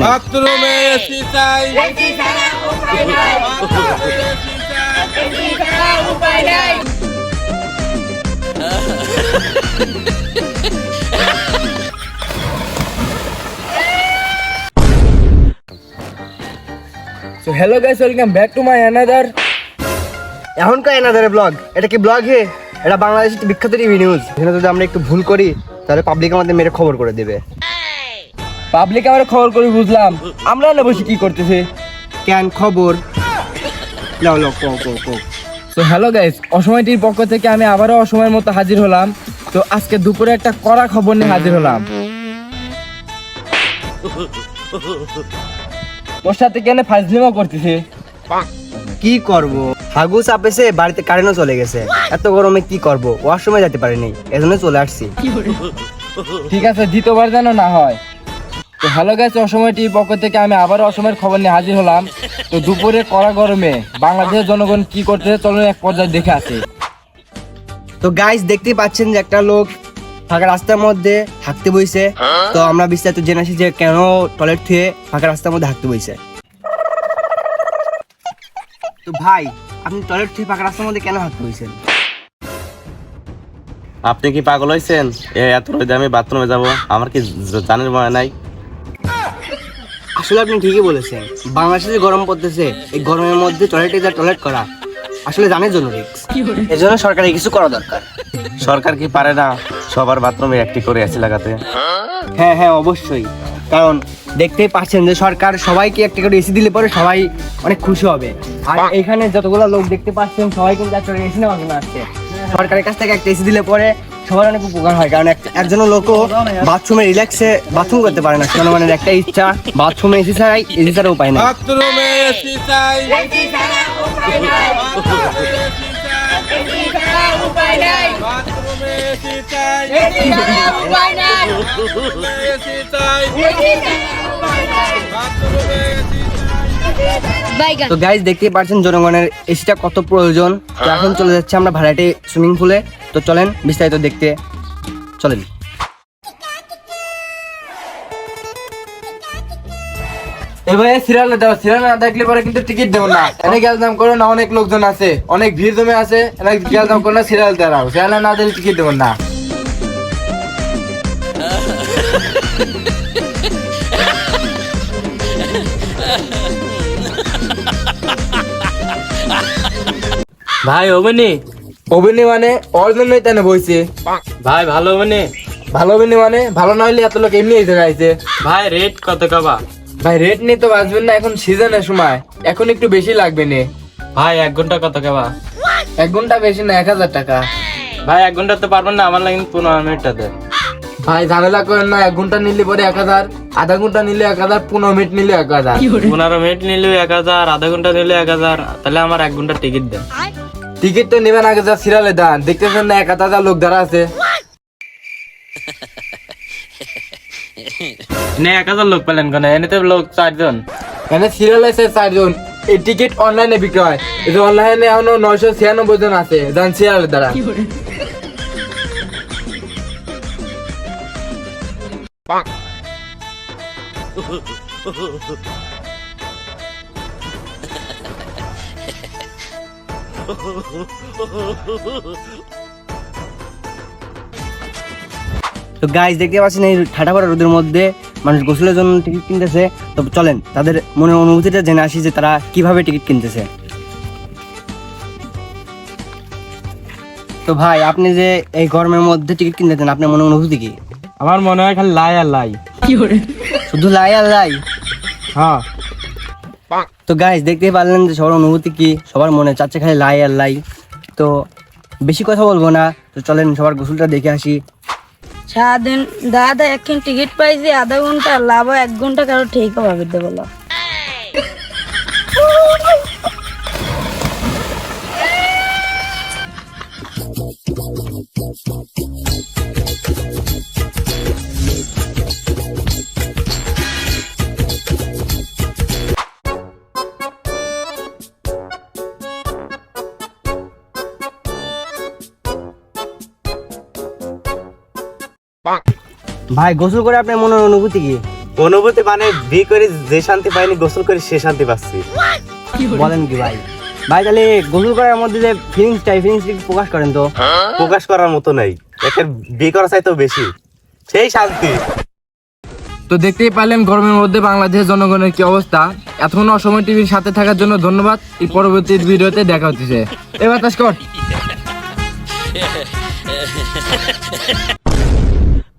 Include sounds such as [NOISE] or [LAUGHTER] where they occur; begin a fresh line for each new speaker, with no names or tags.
বাথরুমে এসি চাই।
So hello guys, welcome back to my another
এখনকার এনাদের ব্লগ এটা কি ব্লগ হে? এটা বাংলাদেশের বিখ্যাত টিভি নিউজ এখানে যদি আমরা একটু ভুল করি তাহলে পাবলিক আমাদের মেরে খবর করে দেবে।
পাবলিক আমরা খবর করে বুঝলাম। আমরা না বসে কি করতেছি?
কেন খবর? লাও লাও কো কো কো
তো হ্যালো গাইস অসময়টির পক্ষ থেকে আমি আবারও অসময়ের মতো হাজির হলাম। তো আজকে দুপুরে একটা কড়া খবর নিয়ে হাজির হলাম। তোর সাথে কেন ফাজলিমও করতেছি।
কি করব? হাগু চাপেছে বাড়িতে কারেন্টও চলে গেছে। এত গরমে কি করব? ওয়াশরুমে যেতে পারিনি। এজন্য চলে আসছি।
ঠিক আছে দ্বিতীয়বার যেন না হয়। তো হ্যালো গাইস অসময়টির পক্ষ থেকে আমি আবারও অসময়ের খবর নিয়ে হাজির হলাম। তো দুপুরে কড়া গরমে বাংলাদেশের জনগণ কি করতেছে, চলুন এক পর্যায়ে দেখে আসি।
তো গাইস দেখতেই পাচ্ছেন যে একটা লোক ফাঁকা রাস্তার মধ্যে হাঁকতে বইছে। তো আমরা বিস্তারিত জেনে আসি যে কেন টয়লেট থুয়ে ফাঁকা রাস্তার মধ্যে হাঁকতে বইছে। তো ভাই, আপনি টয়লেট থুয়ে ফাঁকা রাস্তার মধ্যে কেন হাঁকতে বইছেন?
আপনি কি পাগল হয়েছেন এত রোদে আমি বাথরুমে যাব, আমার কি জানের মনে নাই?
আসলে আপনি ঠিকই বলেছেন। বাংলাদেশে যে গরম পড়তেছে এই গরমের মধ্যে টয়লেটে যা টয়লেট করা আসলে জানের জন্য রিক্স এর জন্য সরকারের কিছু করা দরকার।
সরকার কি পারে না সবার বাথরুমে একটি করে এসি লাগাতে?
হ্যাঁ হ্যাঁ অবশ্যই। কারণ দেখতেই পাচ্ছেন যে সরকার সবাইকে একটা করে এসি দিলে পরে সবাই অনেক খুশি হবে। আর এখানে যতগুলো লোক দেখতে পাচ্ছেন সবাই কিন্তু একটা এসি নেওয়ার জন্য আসছে। সরকারের কাছ থেকে একটা এসি দিলে পরে সবার অনেক উপকার হয় কারণ এক- একজন লোকও বাথরুমে রিল্যাক্সে বাথরুম করতে পারে না। জনগণের একটা ইচ্ছা বাথরুমে এসি ছাড়াই এসি ছাড়া উপায় নেই।
বাথরুমে এসি চাই বাথরুমে এসি চাই বাথরুমে এসি চাই বাথরুমে এসি
তো গাইজ দেখতেই পাচ্ছেন জনগণের এসিটা কত প্রয়োজন। তো এখন চলে যাচ্ছে আমরা ভাড়াটে সুইমিং পুলে তো চলেন বিস্তারিত দেখতে চলেন।
এবারে সিরিয়াল দাও সিরিয়াল না দেখলে পরে কিন্তু টিকিট দেবো না। এনে গ্যাস দাম করো না অনেক লোকজন আছে। অনেক ভিড় জমে আছে এনে গ্যাস দাম করো না সিরিয়াল দাঁড়াও। সিরিয়াল না দিলে টিকিট দেবো না।
ভাই অবনি
অভিনয় মানে ওর জন্যই তেনে বইছে
ভাই ভালো অবনি
ভালো অভিনয় মানে ভালো না হইলে এত লোক এমনি এই জায়গায় আইছে
ভাই রেট কত কাবা?
ভাই রেট নিয়ে তো বাঁচবেন না এখন সিজনের সময়। এখন একটু বেশি লাগবে নে।
ভাই এক ঘণ্টা কত কাবা?
এক ঘণ্টা বেশি না এক হাজার টাকা।
ভাই এক ঘণ্টা তো পারবেন না আমার লাগে পনেরো মিনিটটা দেন
ভাই ঝামেলা করেন না এক ঘণ্টা নিলে পরে এক হাজার আধা ঘণ্টা নিলে এক হাজার পনেরো মিনিট নিলে এক হাজার।
পনেরো মিনিট নিলে এক হাজার আধা ঘণ্টা নিলে এক হাজার তাহলে আমার এক ঘণ্টা টিকিট দেন।
টিকিট তো নেবেন আগে যা সিরিয়ালে দান দেখতেছেন না এক হাজার লোক দাঁড়া আছে?
এনে এক হাজার লোক পেলেন কেন? এনে তো লোক চারজন।
এখানে সিরিয়াল আছে চারজন। এই টিকিট অনলাইনে বিক্রি হয়। এই যে অনলাইনে এখনও নয়শো ছিয়ানব্বই জন আছে। যান সিরিয়ালে দাঁড়া [LAUGHS]
তো গাইজ দেখতে পাচ্ছেন এই ঠাটা পড়া রোদের মধ্যে মানুষ গোসলের জন্য টিকিট কিনতেছে। তো চলেন তাদের মনের অনুভূতিটা জেনে আসি যে তারা কীভাবে টিকিট কিনতেছে। তো ভাই আপনি যে এই গরমের মধ্যে টিকিট কিনতেছেন আপনার মনের অনুভূতি কি?
আমার মনে হয় খালি লাই আর লাই।
কি শুধু লাই আর লাই?
হ্যাঁ।
তো গাইজ দেখতেই পারলেন যে সবার অনুভূতি কি? সবার মনে চাচ্ছে খালি লাই আর লাই। তো বেশি কথা বলব না। তো চলেন, সবার গোসলটা দেখে আসি।
সারাদিন দাদা এখন টিকিট পাইছি, আধা ঘণ্টা, লাভ এক ঘণ্টা কারও ঠিক হবে বলো।
ভাই গোসল করে আপনার মনের অনুভূতি কি?
অনুভূতি মানে বিয়ে করে যে শান্তি পাইনি গোসল করে সে শান্তি পাচ্ছি।
বলেন কি ভাই? ভাই তাহলে গোসল করার মধ্যে যে ফিলিংসটা এই ফিলিংস প্রকাশ করেন তো।
প্রকাশ করার মতো নাই। একের বিয়ে করা চাই তো বেশি। সেই শান্তি।
তো দেখতেই পারলেন গরমের মধ্যে বাংলাদেশের জনগণের কি অবস্থা। এতক্ষণ অসময় টিভির সাথে থাকার জন্য ধন্যবাদ। এই পরবর্তী ভিডিওতে দেখা হচ্ছে। এবার তাস কর। [LAUGHS]